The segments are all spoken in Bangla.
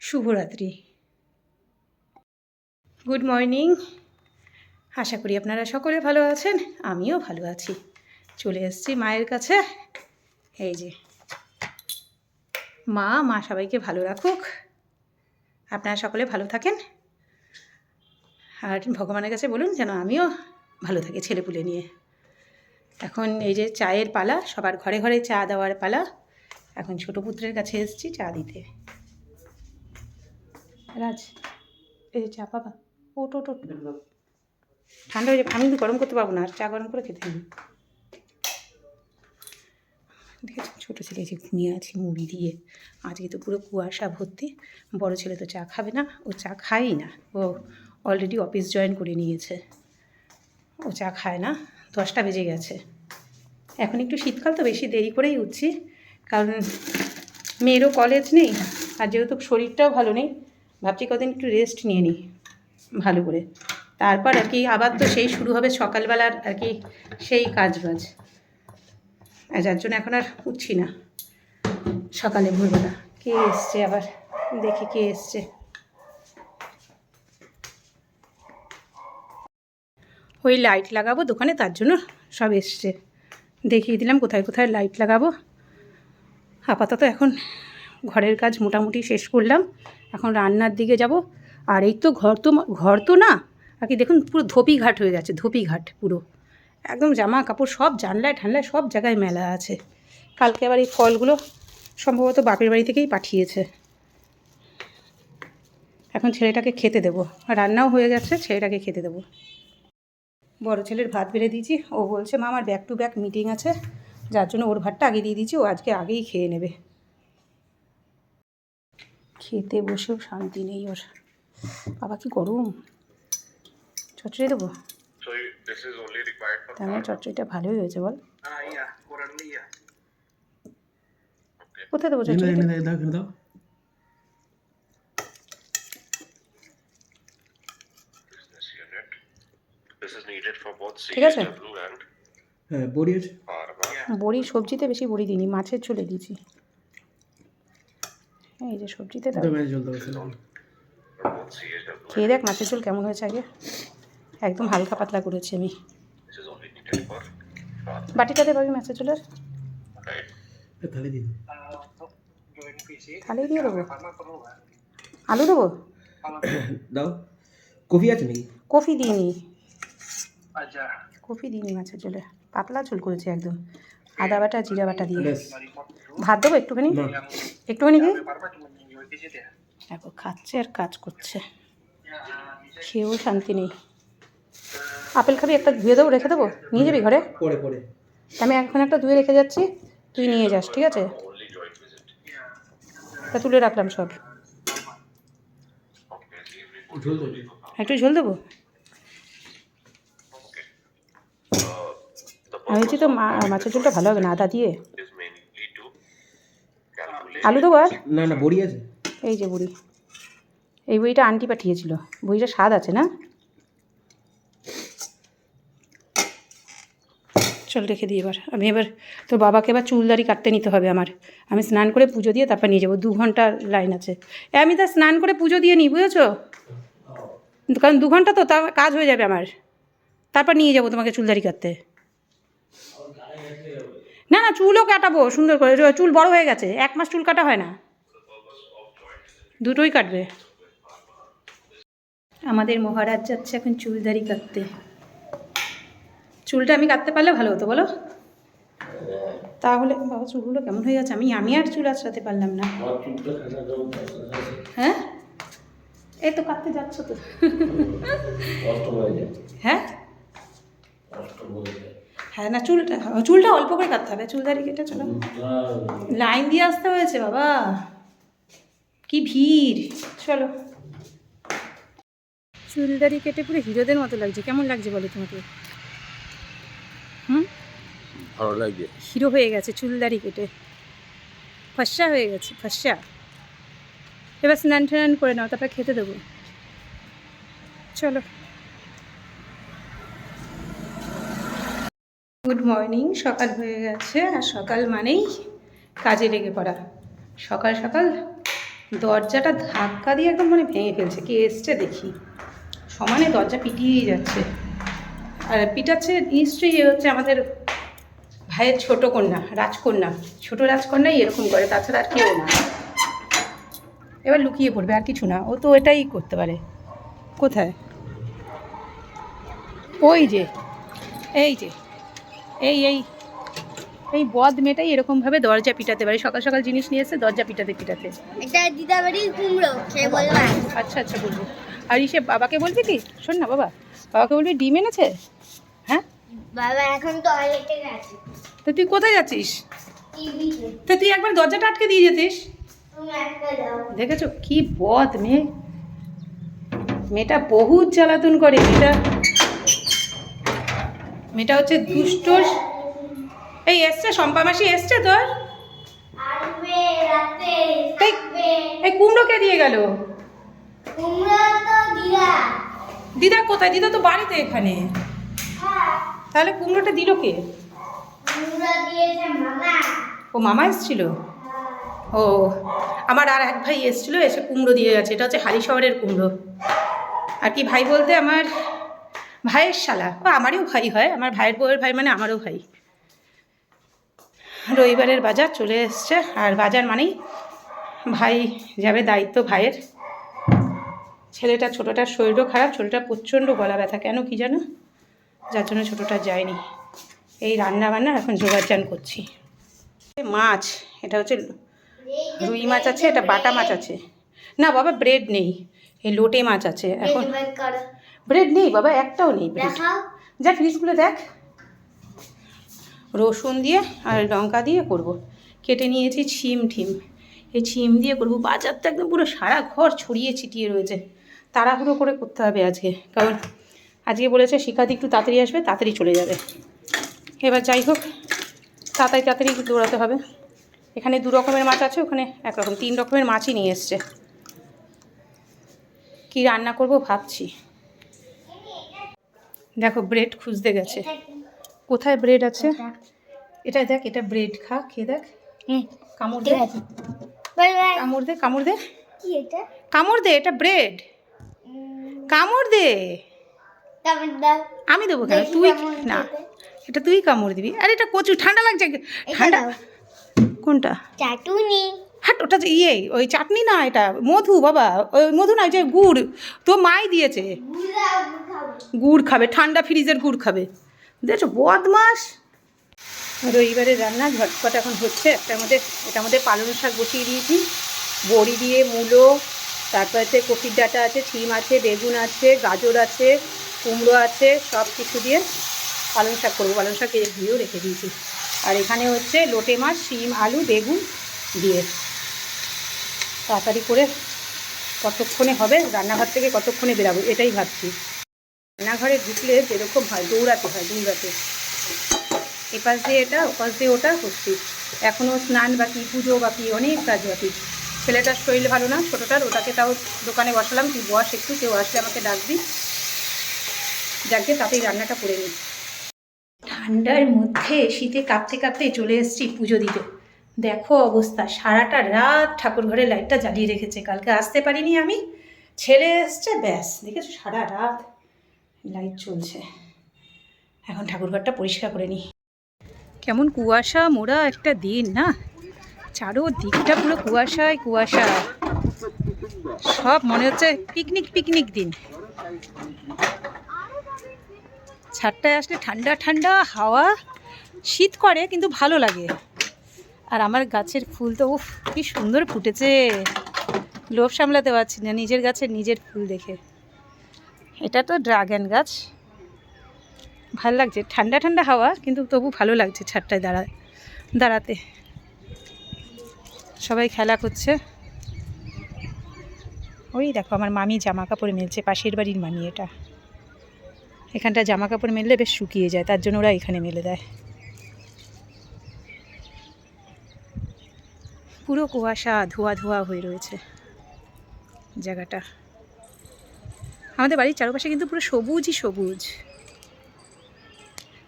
শুভরাত্রি। গুড মর্নিং আশা করি আপনারা সকলে ভালো আছেন, আমিও ভালো আছি। চলে এসেছি মায়ের কাছে। এই যে। মা মা সবাইকে ভালো রাখুক। আপনারা সকলে ভালো থাকেন। আর ভগবানের কাছে বলুন যেন আমিও ভালো থাকি ছেলেপুলে নিয়ে। এখন এই যে চায়ের পালা, সবার ঘরে ঘরে চা দেওয়ার পালা। এখন ছোটো পুত্রের কাছে এসেছি চা দিতে। রাজ এই যে চা পাবা ওট ওট ওট ঠান্ডা হয়ে যাবে। আমি কিন্তু গরম করতে পারব না আর চা গরম করে খেতে হবে। দেখেছি ছোটো ছেলে যে ঘুমিয়ে আছে মুড়ি দিয়ে। আজকে তো পুরো কুয়াশা ভর্তি। বড় ছেলে তো চা খাবে না ও চা খায়ই না। ও অলরেডি অফিস জয়েন করে নিয়েছে। ও চা খায় না দশটা বেজে গেছে। এখন একটু শীতকাল তো বেশি দেরি করেই উঠছি। কারণ মেয়েরও কলেজ নেই আর যেহেতু শরীরটাও ভালো নেই ভাবছি কদিন একটু রেস্ট নিয়ে নিই, ভালো করে। তারপর আর কি, আবার তো সেই শুরু হবে সকালবেলার আর কি সেই কাজ বাজ। যার জন্য এখন আর উঠছি না সকালে ভোরবেলা। কে এসছে আবার? দেখি কে এসছে। ওই লাইট লাগাবো দোকানে, তার জন্য সব এসছে। দেখিয়ে দিলাম কোথায় কোথায় লাইট লাগাবো। আপাতত এখন ঘরের কাজ মোটামুটি শেষ করলাম। এখন রান্নার দিকে যাব। আর এই তো ঘর তো ঘর তো না, আর কি দেখুন পুরো ধোপি ঘাট হয়ে গেছে ধোপি ঘাট পুরো। একদম জামা কাপড় সব জানলায় ঠান্ডায় সব জায়গায় মেলা আছে। কালকে আবার এই ফলগুলো সম্ভবত বাপের বাড়ি থেকেই পাঠিয়েছে। এখন ছেলেটাকে খেতে দেবো। রান্নাও হয়ে গেছে, ছেলেটাকে খেতে দেবো। বড় ছেলের ভাত বেড়ে দিয়েছি। ও বলছে, মা, আমার ব্যাক টু ব্যাক মিটিং আছে। যার জন্য ওর ভাতটা আগে দিয়ে দিয়েছি। ও আজকে আগেই খেয়ে নেবে। খেতে বসেও শান্তি নেই ওর। বাবা কি গরম? চচ্চড়ি দেবো? So you, this is only required for তার মানে চচ্চড়িটা ভালোই হয়েছে বল। yeah. কোথায় দেবো ঠিক আছে। হ্যাঁ বড়ি বড়ি সবজিতে বেশি বড়ি দিইনি মাছের চলে দিয়েছি। এই যে সবজিতে. খেয়ে দেখ মাছের ঝোল কেমন হয়েছে আগে? একদম হালকা পাতলা করেছি আমি। pharma. বাটিটাতে পাবি মাছের ঝোলের। থালি দিয়ে দেবো? আলু দেবো? দাও। কফি আছে নাকি? কফি দিইনি। কফি দিইনি মাছের ঝোলে। পাতলা ঝোল করেছি একদম। আদা বাটা জিরা বাটা দিয়ে। ভাত দেবো একটুখানি? একটুখানি দিই দেখো খাচ্ছে আর কাজ করছে। খেয়েও শান্তি নেই। আপেল খাবি একটা ধুয়ে দেবো রেখে দেবো? নিয়ে যাবি ঘরে? পরে পরে। আমি এখন একটা ধুয়ে রেখে যাচ্ছি তুই নিয়ে যাস ঠিক আছে. তা তুলে রাখলাম সব। একটু ঝোল দেবো? Okay. আমি তো মা- মাছের ঝোলটা ভালো হবে না আদা দিয়ে? আলু দেবো আর না না বড়ি আছে। এই যে বুড়ি। এই বইটা আন্টি পাঠিয়েছিল। বইটা স্বাদ আছে না? চল রেখে দিই এবার। আমি এবার তোর বাবাকে এবার চুলদারি কাটতে নিতে হবে আমার। আমি স্নান করে পুজো দিয়ে তারপর নিয়ে যাব। দু ঘণ্টা লাইন আছে। এ আমি তা স্নান করে পুজো দিয়ে নিই বুঝেছ? কারণ দু ঘণ্টা তো তা কাজ হয়ে যাবে আমার। তারপর নিয়ে যাব তোমাকে চুলদারি কাটতে। না না চুলও কাটাবো সুন্দর করে। চুল বড় হয়ে গেছে এক মাস চুল কাটা হয় না। দুটোই কাটবে। আমাদের মহারাজ যাচ্ছে এখন চুলদারি কাটতে। চুলটা আমি কাটতে পারলে ভালো হতো বলো? তাহলে বাবা চুলগুলো কেমন হয়ে গেছে? আমি আমি আর চুল আঁচড়াতে পারলাম না। হ্যাঁ? এই তো কাটতে যাচ্ছ তো। হ্যাঁ হ্যাঁ না চুলটা চুলটা অল্প করে কাটতে হবে চুলদারি কেটে চলো। লাইন দিয়ে আসতে হয়েছে বাবা। কি ভিড়। চলো। চুলদারি কেটে পুরো হিরোদের মতো লাগছে কেমন লাগছে বলো তোমাকে? হুম? ভালো লাগছে। হিরো হয়ে গেছে চুলদারি কেটে। ফর্সা হয়ে গেছে ফর্সা এবার স্নান টান করে নাও তারপর খেতে দেবো। চলো। গুড মর্নিং সকাল হয়ে গেছে আর সকাল মানেই কাজে লেগে পড়া। সকাল সকাল দরজাটা ধাক্কা দিয়ে একদম মানে ভেঙে ফেলছে, কে এসছে দেখি। সমানে দরজা পিটিয়েই যাচ্ছে। আর পিটাচ্ছে নিশ্চয়ই হচ্ছে আমাদের ভাইয়ের ছোট কন্যা, রাজকন্যা। ছোট রাজকন্যাই এরকম করে, তাছাড়া আর কেউ না। এবার লুকিয়ে পড়বে, আর কিছু না। ও তো এটাই করতে পারে। কোথায়? ওই যে, এই যে। এই এই। এই বদ মেয়েটাই এরকমভাবে দরজা পিটাতে পারে। সকাল সকাল জিনিস নিয়ে এসে দরজা পিটাতে পিটাতে। এটা দিদাবাড়ির কুমড়ো সে বলবা আচ্ছা আচ্ছা বলব। আর ইসে বাবাকে বলবি কি? শোন না বাবা বাবাকে বলবি ডিম এনেছে? হ্যাঁ? বাবা এখন টয়লেটে গেছে। তো তুই কোথায় যাচ্ছিস? তো তুই একবার দরজাটা আটকে দিয়ে যেতিস। তুমি একটা দাও। দেখেছ? কি বদ মেয়ে। মেয়েটা বহুত জ্বালাতন করে মেয়েটা। মেয়েটা হচ্ছে দুষ্ট এই এসছে শম্পা মাসি এসছে তোর? এই- এই কুমড়োকে দিয়ে গেল? কুমড়ো তো দিদা। দিদা কোথায়? দিদা তো বাড়িতে এখানে। হ্যাঁ। তাহলে কুমড়োটা দিল কে? কুমড়ো ও মামা এসেছিল? হ্যাঁ। ও আমার আর এক ভাই এসেছিল এসে কুমড়ো দিয়ে গেছে। এটা হচ্ছে হালি শহরের কুমড়ো। আর কি ভাই বলতে আমার ভাইয়ের শালা। ও, আমারও ভাই হয়, আমার ভাইয়ের বউয়ের ভাই মানে আমারও ভাই। রবিবারের বাজার চলে এসছে, আর বাজার মানেই ভাই যাবে দায়িত্ব ভাইয়ের। ছেলেটা ছোটোটার শরীরও খারাপ, ছোটোটা প্রচণ্ড গলা ব্যথা, কেন কি জানো? যার জন্য ছোটোটা যায়নি। এই রান্না বান্না এখন জোগাড় করছি। মাছ, এটা হচ্ছে রুই মাছ আছে, এটা বাটা মাছ আছে। না বাবা, ব্রেড নেই, এই লোটে মাছ আছে। এখন। ব্রেড নেই বাবা একটাও নেই ব্রেড যা ফ্রিজগুলো দেখ। রসুন দিয়ে আর লঙ্কা দিয়ে করব। কেটে নিয়েছি ছিম ঠিম এই ছিম দিয়ে করব। বাজার তো একদম পুরো সারা ঘর ছড়িয়ে ছিটিয়ে রয়েছে। তাড়াহুড়ো করে করতে হবে আজকে। কারণ আজকে বলেছে শিখাদি একটু তাড়াতাড়ি আসবে তাড়াতাড়ি চলে যাবে। এবার যাই হোক তাড়াতাড়ি তাড়াতাড়ি দৌড়াতে হবে। এখানে দু রকমের মাছ আছে ওখানে একরকম তিন রকমের মাছই নিয়ে এসছে। কী রান্না করব ভাবছি। দেখো ব্রেড খুঁজতে গেছে। কোথায় ব্রেড আছে? এটা। দেখ এটা ব্রেড খা খেয়ে দেখ। হুম, কামড় দে। কামড় দে কামড় দে। কামড় দে এটা ব্রেড কামড় দে। আমি দেবো কেন? তুই না এটা তুই কামড় দিবি। আরে এটা কচু ঠান্ডা লাগছে। ঠান্ডা কোনটা? চাটুনি। হাট, ওটা ইয়ে ওই চাটনি না এটা? মধু, বাবা, ওই মধু না যে গুড়। তো মাই দিয়েছে। গুড় খাবে, ঠান্ডা ফ্রিজের গুড় খাবে। দেখছ বদমাস রবিবারের রান্না ঝটপট এখন হচ্ছে। একটার মধ্যে এটা মধ্যে পালং শাক বসিয়ে দিয়েছি। বড়ি দিয়ে মূলো, তারপরে কপির ডাঁটা আছে, ছিম আছে, বেগুন আছে, গাজর আছে, কুমড়ো আছে, সব কিছু দিয়ে পালং শাক করব। পালং শাক দিয়েও রেখে দিয়েছি। আর এখানে হচ্ছে লোটে মাছ, শিম, আলু, বেগুন দিয়ে। তাড়াতাড়ি করে কতক্ষণে হবে? রান্নাঘর থেকে কতক্ষণে বেরাবো? এটাই ভাবছি। রান্নাঘরে ঢুকলে যেরকম হয়, দৌড়াতে হয়, দৌড়াতে। এপাশ দিয়ে এটা, ওপাশ দিয়ে ওটা করছি। এখনও স্নান বাকি, পুজো বাকি, অনেক কাজ বাকি। ছেলেটার শরীর ভালো না, ছোটোটার, ওটাকে তাও দোকানে বসালাম। তুই বস একটু, কেউ আসলে আমাকে ডাকবি। যাকে তাতেই রান্নাটা করে নিই ঠান্ডার মধ্যে শীতে কাঁপতে কাঁপতে চলে এসেছি পুজো দিতে। দেখো অবস্থা, সারাটা রাত ঠাকুর ঘরে লাইটটা জ্বালিয়ে রেখেছে, কালকে আসতে পারিনি আমি। ছেলে এসছে, ব্যাস, দেখেছ? সারা রাত লাইট চলছে। এখন ঠাকুরঘরটা পরিষ্কার করে নিই। কেমন কুয়াশা মোড়া একটা দিন, না? চারো দিকটা পুরো কুয়াশায় কুয়াশা। সব মনে হচ্ছে পিকনিক পিকনিক দিন। ছাদটায় আসলে ঠান্ডা ঠান্ডা হাওয়া শীত করে, কিন্তু ভালো লাগে। আর আমার গাছের ফুল তো উফ, কি সুন্দর ফুটেছে। লোভ সামলাতে পারছি না, নিজের গাছের নিজের ফুল দেখে। এটা তো ড্রাগন গাছ। ভালো লাগছে, ঠান্ডা ঠান্ডা হাওয়া, কিন্তু তবু ভালো লাগছে ছাদটায় দাঁড়া, দাঁড়াতে। সবাই খেলা করছে। ওই দেখো, আমার মামি জামা কাপড় মেলছে, পাশের বাড়ির মামি এটা। এখানটা জামা কাপড় মেললে বেশ শুকিয়ে যায়, তার জন্য ওরা এখানে মেলে দেয়। পুরো কুয়াশা ধোয়া ধোয়া হয়ে রয়েছে জায়গাটা। আমাদের বাড়ির চারপাশে কিন্তু পুরো সবুজই সবুজ।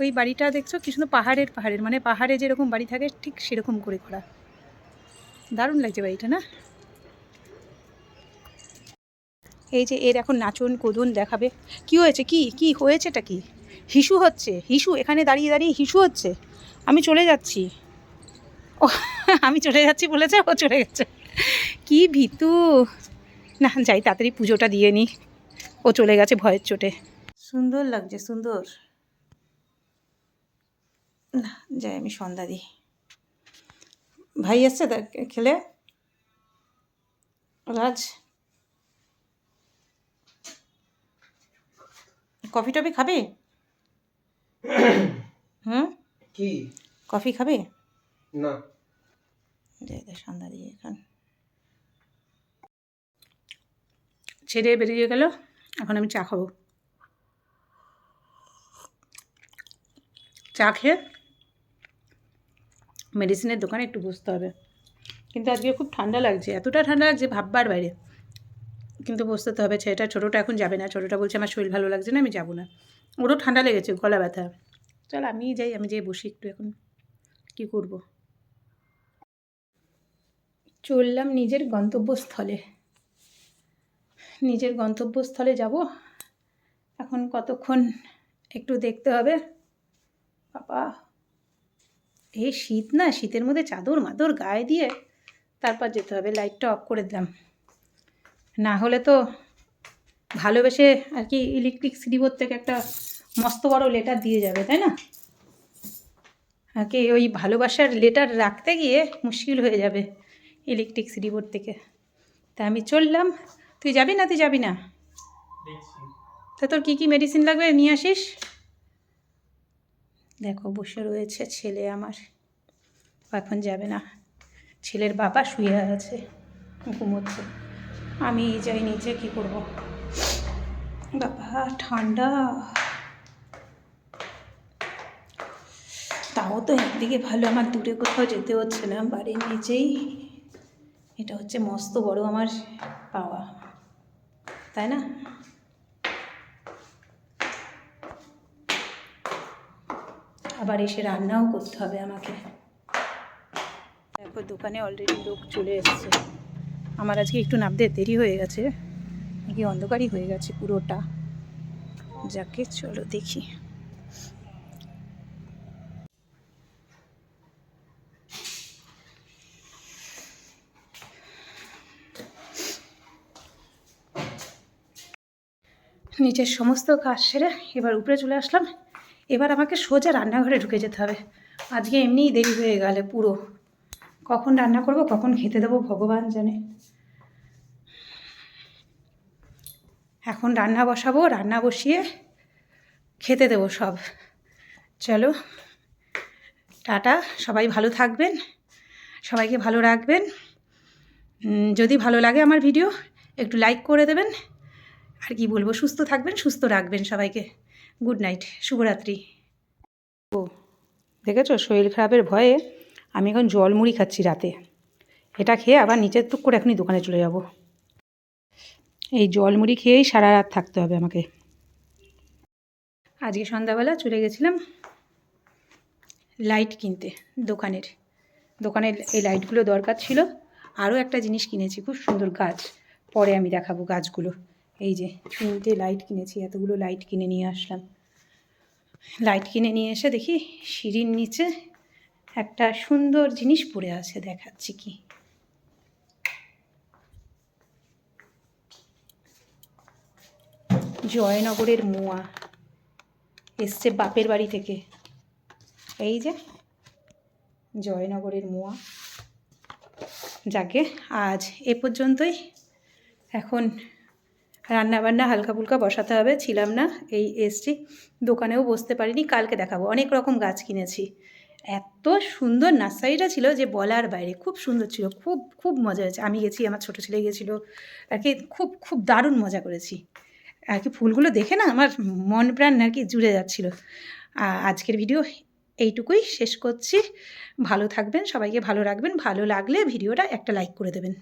ওই বাড়িটা দেখছ কি সুন্দর পাহাড়ের পাহাড়ের মানে পাহাড়ে যেরকম বাড়ি থাকে ঠিক সেরকম করে করা। দারুণ লাগছে বাড়িটা না? এই যে এর এখন নাচন কোদন দেখাবে। কি হয়েছে? কি? কি হয়েছেটা কি? হিসু হচ্ছে, হিসু এখানে দাঁড়িয়ে দাঁড়িয়ে হিসু হচ্ছে। আমি চলে যাচ্ছি। ও আমি চলে যাচ্ছি বলেছে ও চলে গেছে। কি ভীতু। না যাই তাড়াতাড়ি পুজোটা দিয়ে নিই ও চলে গেছে ভয়ের চোটে। সুন্দর লাগছে সুন্দর। না যাই আমি সন্ধ্যা দিই। ভাই এসছে তা খেলে? রাজ? কফি টফি খাবে? হুম? কি? কফি খাবে? না। দিয়ে এখন ছেড়ে বেরিয়ে গেল, এখন আমি চা খাব। চা খেয়ে মেডিসিনের দোকানে একটু বসতে হবে। কিন্তু আজকে খুব ঠান্ডা লাগছে, এতটা ঠান্ডা লাগছে ভাববার বাইরে। কিন্তু বসতে হবে, ছেলেটা ছোটোটা এখন যাবে না, ছোটোটা বলছে আমার শরীর ভালো লাগছে না, আমি যাব না। ওরও ঠান্ডা লেগেছে, গলা ব্যথা। চল আমিই যাই, আমি যেয়ে বসি একটু এখন। কী করব? চললাম নিজের গন্তব্যস্থলে। নিজের গন্তব্যস্থলে যাব। এখন কতক্ষণ একটু দেখতে হবে। বাবা, এই শীত না, শীতের মধ্যে চাদর মাদর গায়ে দিয়ে তারপর যেতে হবে। লাইটটা অফ করে দিলাম। না হলে তো ভালোবেসে আর কি ইলেকট্রিক সিডিবোর থেকে একটা মস্ত বড় লেটার দিয়ে যাবে, তাই না? আর কি ওই ভালোবাসার লেটার রাখতে গিয়ে মুশকিল হয়ে যাবে। ইলেকট্রিক বোর্ড থেকে। তা আমি চললাম। তুই যাবি না? তুই যাবি না? তা তোর কী কী মেডিসিন লাগবে? নিয়ে আসিস? দেখো বসে রয়েছে ছেলে আমার। এখন যাবে না। ছেলের বাবা শুয়ে আছে ঘুমোচ্ছে। আমি যাই নিচে কী করব? বাবা ঠান্ডা। তাও তো একদিকে ভালো আমার দূরে কোথাও যেতে হচ্ছে না বাড়ির নিচেই এটা হচ্ছে মস্ত বড় আমার পাওয়া, তাই না? আবার এসে রান্নাও করতে হবে আমাকে। দেখো, দোকানে অলরেডি লোক চলে এসছে। আমার আজকে একটু নামতে দেরি হয়ে গেছে। নাকি অন্ধকারই হয়ে গেছে পুরোটা। যাকে, চলো দেখি। নিচের সমস্ত কাজ সেরে এবার উপরে চলে আসলাম। এবার আমাকে সোজা রান্নাঘরে ঢুকে যেতে হবে। আজকে এমনিই দেরি হয়ে গেলে পুরো। কখন রান্না করব, কখন খেতে দেবো ভগবান জানে। এখন রান্না বসাবো, রান্না বসিয়ে খেতে দেবো সব। চলো, টাটা, সবাই ভালো থাকবেন, সবাইকে ভালো রাখবেন। যদি ভালো লাগে আমার ভিডিও, একটু লাইক করে দেবেন। আর কি বলব? সুস্থ থাকবেন, সুস্থ রাখবেন সবাইকে। গুড নাইট, শুভরাত্রি। ও, দেখেছ? শরীর খারাপের ভয়ে আমি এখন জল মুড়ি খাচ্ছি রাতে। এটা খেয়ে আবার নিচের টুক করে এখনই দোকানে চলে যাব। এই জল মুড়ি খেয়েই সারা রাত থাকতে হবে আমাকে। আজকে সন্ধ্যাবেলা চলে গেছিলাম লাইট কিনতে দোকানের। দোকানের এই লাইটগুলো দরকার ছিল। আরও একটা জিনিস কিনেছি, খুব সুন্দর গাছ। পরে আমি দেখাবো গাছগুলো। এই যে তিনটে লাইট কিনেছি, এতগুলো লাইট কিনে নিয়ে আসলাম। লাইট কিনে নিয়ে এসে দেখি সিঁড়ির নিচে একটা সুন্দর জিনিস পড়ে আছে, দেখাচ্ছি কি। জয়নগরের মোয়া এসছে বাপের বাড়ি থেকে। এই যে জয়নগরের মোয়া। যাকে আজ এ পর্যন্তই। এখন রান্নাবান্না হালকা ফুলকা বসাতে হবে, ছিলাম না এই এসছি। দোকানেও বসতে পারিনি, কালকে দেখাবো। অনেক রকম গাছ কিনেছি। এত সুন্দর নার্সারিটা ছিল যে বলার বাইরে, খুব সুন্দর ছিল, খুব খুব মজা হয়েছে। আমি গেছি, আমার ছোটো ছেলে গেছিল আর কি খুব খুব দারুণ মজা করেছি। আর কি ফুলগুলো দেখে না আমার মন প্রাণ আর কি জুড়ে যাচ্ছিল। আজকের ভিডিও এইটুকুই, শেষ করছি। ভালো থাকবেন, সবাইকে ভালো রাখবেন। ভালো লাগলে ভিডিওটা একটা লাইক করে দেবেন।